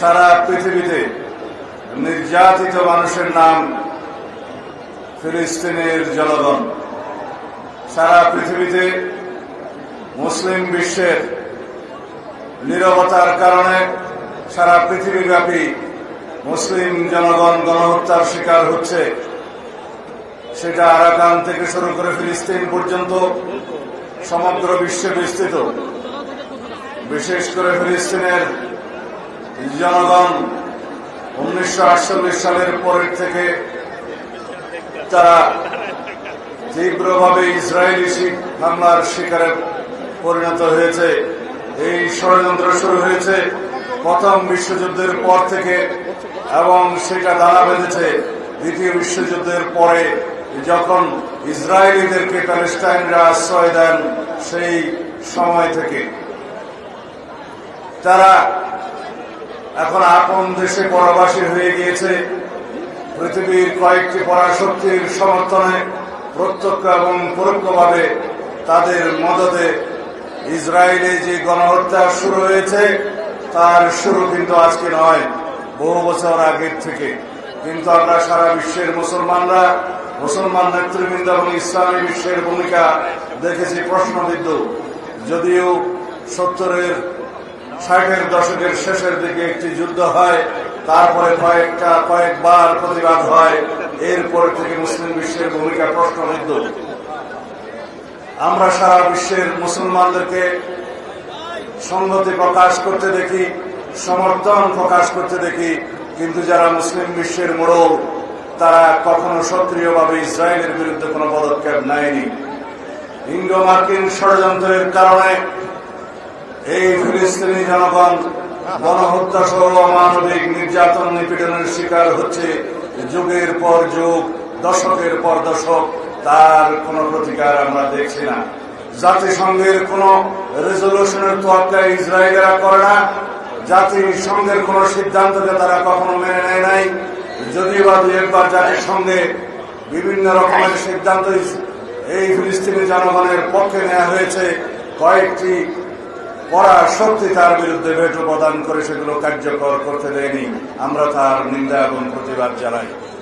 সারা পৃথিবীতে নির্যাতিত মানুষের নাম ফিলিস্তিনের জনগণ। সারা পৃথিবীতে মুসলিম বিশ্বের নিরবতার কারণে সারা পৃথিবীব্যাপী মুসলিম জনগণ গণহত্যার শিকার হচ্ছে। সেটা আরাকান থেকে শুরু করে ফিলিস্তিন পর্যন্ত সমগ্র বিশ্বে বিস্তৃত। বিশেষ করে ফিলিস্তিনের জনগণ উনিশশো আটচল্লিশ সালের পরের থেকে তারা তীব্রভাবে ইসরায়েলি হামলার শিকারে পরিণত হয়েছে। এই ষড়যন্ত্র শুরু হয়েছে প্রথম বিশ্বযুদ্ধের পর থেকে এবং সেটা দানা বেঁধেছে। দ্বিতীয় বিশ্বযুদ্ধের পরে যখন ইসরায়েলিদেরকে প্যালেস্টাইনরা আশ্রয় দেন সেই সময় থেকে। তারা এখন আপন দেশে পরবাসী হয়ে গিয়েছে। পৃথিবীর কয়েকটি পরাশক্তির সমর্থনে প্রত্যক্ষ এবং পরোক্ষভাবে তাদের মদতে ইসরায়েলে যে গণহত্যা শুরু হয়েছে, তার শুরু কিন্তু আজকে নয়, বহু বছর আগের থেকে। কিন্তু আমরা সারা বিশ্বের মুসলমানরা, মুসলমান নেতৃবৃন্দ এবং ইসলামী বিশ্বের ভূমিকা দেখেছি প্রশ্নবিদ্ধ। যদিও সত্তরের ষাটের দশকের শেষের দিকে একটি যুদ্ধ হয়, তারপরে কয়েকটা, কয়েকবার প্রতিবাদ হয়, এরপরে থেকে মুসলিম বিশ্বের ভূমিকা প্রশ্নবিদ্ধ। আমরা সারা বিশ্বের মুসলমানদেরকে সংগতি প্রকাশ করতে দেখি, সমর্থন প্রকাশ করতে দেখি, কিন্তু যারা মুসলিম বিশ্বের মোড়ল, তারা কখনো সক্রিয়ভাবে ইসরায়েলের বিরুদ্ধে কোনো পদক্ষেপ নেয়নি। ইঙ্গো মার্কিন ষড়যন্ত্রের কারণে এই ফিলিস্তিনি জনগণ গণহত্যা সহ অমানবিক নির্যাতন নিপীড়নের শিকার হচ্ছে। যুগের পর যুগ, দশকের পর দশক, তার কোনো প্রতিকার আমরা দেখছি না। জাতিসংঘের কোন রেজলিউশনের তোয়াক্কা ইসরায়েলেরা করে না। জাতিসংঘের কোন সিদ্ধান্তকে তারা কখনো মেনে নেয় নাই। যদিও বা দু একবার জাতিসংঘে বিভিন্ন রকমের সিদ্ধান্ত এই ফিলিস্তিনি জনগণের পক্ষে নেওয়া হয়েছে। কয়েকটি পড়া শক্তি তার বিরুদ্ধে ভেটো প্রদান করে সেগুলো কার্যকর করতে দেয়নি। আমরা তার নিন্দা এবং প্রতিবাদ জানাই।